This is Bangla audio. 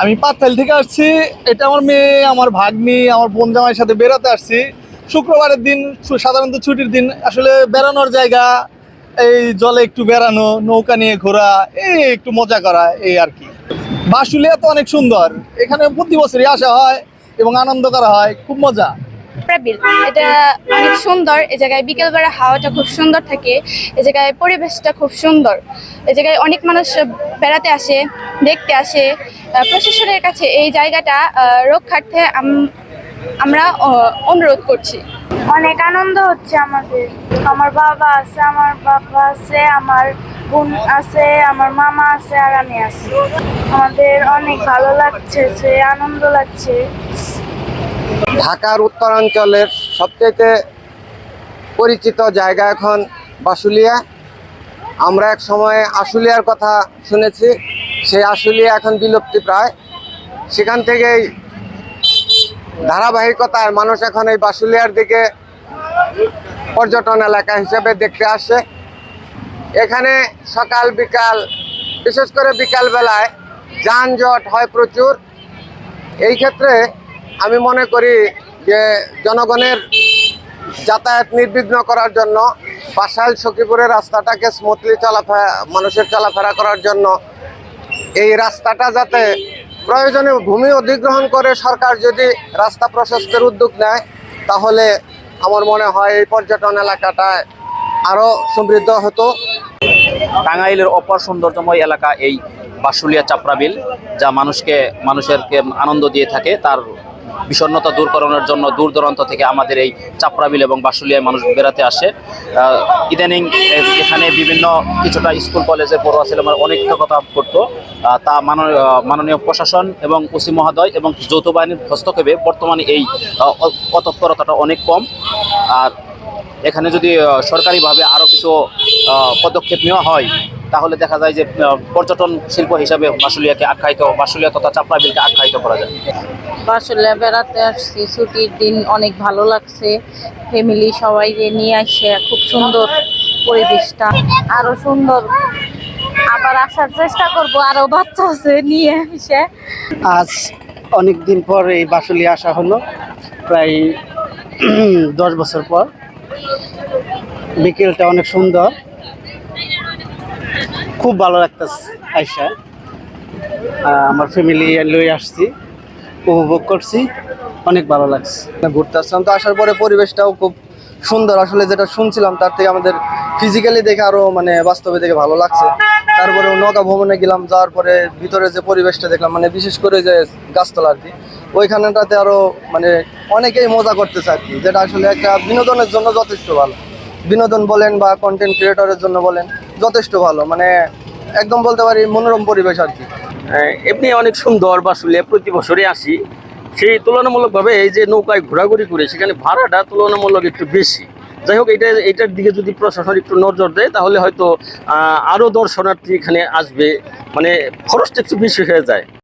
আমি পাতাল থেকে আসছি। এটা আমার মেয়ে, আমার ভাগ্নি, আমার বোন জামাইয়ের সাথে বেড়াতে আসছি। শুক্রবারের দিন সাধারণত ছুটির দিন, আসলে বেড়ানোর জায়গা, এই জলে একটু বেড়ানো, নৌকা নিয়ে ঘোরা, এই একটু মজা করা, এই আর কি। বাসুলিয়া তো অনেক সুন্দর। এখানে প্রতি বছরই আসা হয় এবং আনন্দ করা হয়, খুব মজা। প্রাবিল এটা অনেক সুন্দর। এই জায়গায় বিকেলবেলা হাওয়াটা খুব সুন্দর থাকে। এই জায়গায় পরিবেশটা খুব সুন্দর। এই জায়গায় অনেক মানুষ বেড়াতে আসে, দেখতে আসে। প্রশাসনের কাছে এই জায়গাটা রক্ষার্থে আমরা অনুরোধ করছি। অনেক আনন্দ হচ্ছে আমাদের। আমার বাবা আছে, আমার বাবা আছে, আমার বোন আছে, আমার মামা আছে আর আমি আছি। আমাদের অনেক ভালো লাগছে যে, আনন্দ লাগছে। ঢাকার উত্তরাঞ্চলের সবচেয়ে পরিচিত জায়গা এখন বাসুলিয়া। আমরা এক সময় আশুলিয়ার কথা শুনেছি, সেই আশুলিয়া এখন বিলুপ্তি প্রায়। সেখান থেকেই ধারাবাহিকতায় মানুষ এখন এই বাসুলিয়ার দিকে পর্যটন এলাকা হিসেবে দেখতে আসে। এখানে সকাল, বিকাল, বিশেষ করে বিকাল বেলায় যানজট হয় প্রচুর। এই ক্ষেত্রে আমি মনে করি যে জনগণের যাতায়াত নির্বিঘ্ন করার জন্য বাসাইল সখীপুরের রাস্তাটাকে স্মুথলি চলাফেরা মানুষের চলাফেরা করার জন্য এই রাস্তাটা যাতে প্রয়োজনীয় ভূমি অধিগ্রহণ করে সরকার যদি রাস্তা প্রশস্তের উদ্যোগ নেয়, তাহলে আমার মনে হয় এই পর্যটন এলাকাটায় আরও সমৃদ্ধ হতো। টাঙ্গাইলের অপর সৌন্দর্যময় এলাকা এই বাসুলিয়া চাপড়াবিল যা মানুষকে, মানুষেরকে আনন্দ দিয়ে থাকে, তার বিষণ্ণতা দূর করানোর জন্য দূর দূরান্ত থেকে আমাদের এই চাপড়াবিল এবং বাসুলিয়ায় মানুষ বেড়াতে আসে। ইদানিং এখানে বিভিন্ন কিছুটা স্কুল, কলেজের পড়ুয়া অনেক কথা করতো। তা মাননীয় প্রশাসন এবং ওসি মহোদয় এবং যৌথ বাহিনীর হস্তক্ষেপে বর্তমানে এই অতৎপরতাটা অনেক কম। আর এখানে যদি সরকারিভাবে আরও কিছু পদক্ষেপ নেওয়া হয় তাহলে দেখা যায় যে পর্যটন শিল্প হিসাবে বাসুলিয়াকে আখ্যায়িত বাসুলিয়া তথা চাপড়াবিলকে আখ্যায়িত করা যায়। আসলে বেড়াতে আসছি ছুটির দিন অনেক ভালো লাগছে। ফ্যামিলি সবাইকে নিয়ে আসে খুব সুন্দর পরিবেশটা। আরও সুন্দর। আবার আসার চেষ্টা করব আরও বাচ্চা আছে নিয়ে এসে। আজ অনেক দিন পর এই বাসুলি আসা হলো। প্রায় দশ বছর পর। বিকেলটা অনেক সুন্দর। খুব ভালো লাগতেছে আইসা। আমার ফ্যামিলি লই আসছি, উপভোগ করছি, অনেক ভালো লাগছে। ঘুরতে আসলাম তো, আসার পরে পরিবেশটাও খুব সুন্দর। আসলে যেটা শুনছিলাম, তার থেকে আমাদের ফিজিক্যালি দেখে আরও মানে বাস্তবে দেখে ভালো লাগছে। তারপরে নৌকা ভ্রমণে গেলাম, যাওয়ার পরে ভিতরে যে পরিবেশটা দেখলাম মানে বিশেষ করে যে গাছতলা আর কি, ওইখানটাতে আরও মানে অনেকেই মজা করতেছে আর কি, যেটা আসলে একটা বিনোদনের জন্য যথেষ্ট ভালো। বিনোদন বলেন বা কন্টেন্ট ক্রিয়েটরের জন্য বলেন যথেষ্ট ভালো মানে একদম বলতে পারি মনোরম পরিবেশ আর কি। এমনি অনেক সুন্দর বা বাসুলে প্রতি বছরে আসি। সেই তুলনামূলকভাবে এই যে নৌকায় ঘোরাঘুরি করে, সেখানে ভাড়াটা তুলনামূলক একটু বেশি। যাই হোক, এটা, এটার দিকে যদি প্রশাসন একটু নজর দেয়, তাহলে হয়তো আরও দর্শনার্থী এখানে আসবে মানে খরচটা একটু বেশি হয়ে যায়।